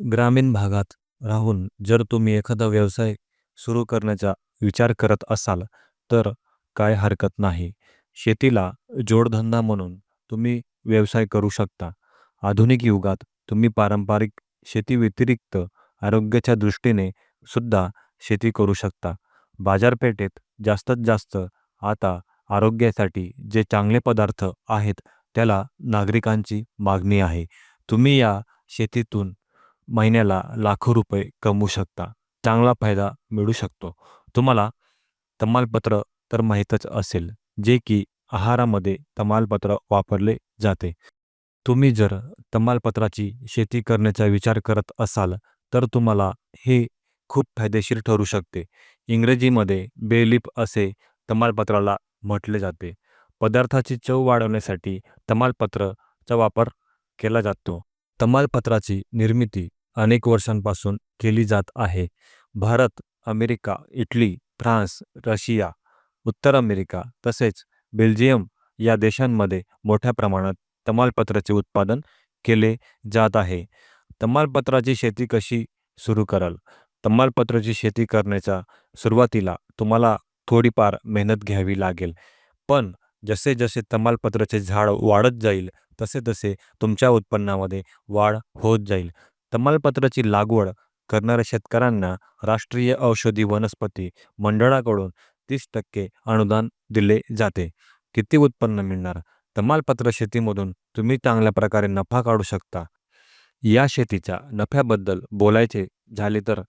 ग्रामीण भागात राहून जर तुम्ही एखादा व्यवसाय सुरू करण्याचा विचार करत असाल तर काय हरकत नाही. शेतीला जोडधंदा म्हणून तुम्ही व्यवसाय करू शकता. आधुनिक युगात तुम्ही पारंपरिक शेतीव्यतिरिक्त आरोग्याच्या दृष्टीने सुद्धा शेती करू शकता. बाजारपेठेत जास्तीत जास्त आता आरोग्यासाठी जे चांगले पदार्थ आहेत त्याला नागरिकांची मागणी आहे. तुम्ही या शेतीतून महिन्याला लाखो रुपये कमवू शकता. चांगला फायदा मिळू शकतो. तुम्हाला तमालपत्र तर माहीतच असेल जे की आहारामध्ये तमालपत्र वापरले जाते. तुम्ही जर तमालपत्राची शेती करण्याचा विचार करत असाल तर तुम्हाला हे खूप फायदेशीर ठरू शकते. इंग्रजीमध्ये बेलिप असे तमालपत्राला म्हटले जाते. पदार्थाची चव वाढवण्यासाठी तमालपत्रचा वापर केला जातो. तमालपत्राची निर्मिती अनेक वर्षांपासून केली जात आहे. Bharat America Italy France Russia उत्तर अमेरिका तसेच बेल्जियम या देशांमध्ये मोठ्या प्रमाणात तमालपत्राचे उत्पादन केले जात आहे. तमालपत्राची शेती कशी सुरू कराल? तमालपत्राची शेती करण्याच्या सुरुवातीला तुम्हाला थोडीफार मेहनत घ्यावी लागेल. पण जसे जसे तमालपत्राचे झाड वाढत जाईल तसे तसे तुमच्या उत्पन्नामध्ये वाढ होत जाईल. तमालपत्राची लागवड करणाऱ्या शेतकऱ्यांना राष्ट्रीय औषधी वनस्पती मंडळाकडून तीस टक्के अनुदान दिले जाते. किती उत्पन्न मिळणार? तमालपत्र शेतीमधून तुम्ही चांगल्या प्रकारे नफा काढू शकता. या शेतीच्या नफ्याबद्दल बोलायचे झाले तर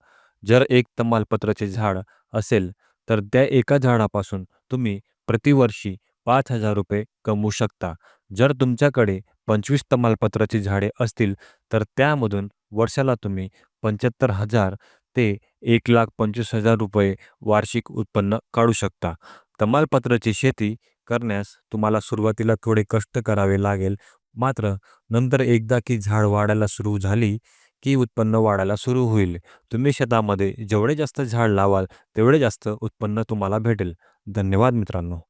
जर एक तमालपत्राचे झाड असेल तर त्या एका झाडापासून तुम्ही प्रतिवर्षी पाच हजार रुपये कमवू शकता. जर तुमच्याकडे पंचवीस तमालपत्राची झाडे असतील तर त्यामधून वर्षाला तुम्ही पंच्याहत्तर हजार ते एक लाख पंचवीस हजार रुपये वार्षिक उत्पन्न काढू शकता. तमालपत्राची शेती करण्यास तुम्हाला सुरुवातीला थोडे कष्ट करावे लागेल. मात्र नंतर एकदा की झाड वाढायला सुरू झाली की उत्पन्न वाढायला सुरू होईल. तुम्ही शेतामध्ये जेवढे जास्त झाड लावाल तेवढे जास्त उत्पन्न तुम्हाला भेटेल. धन्यवाद मित्रांनो.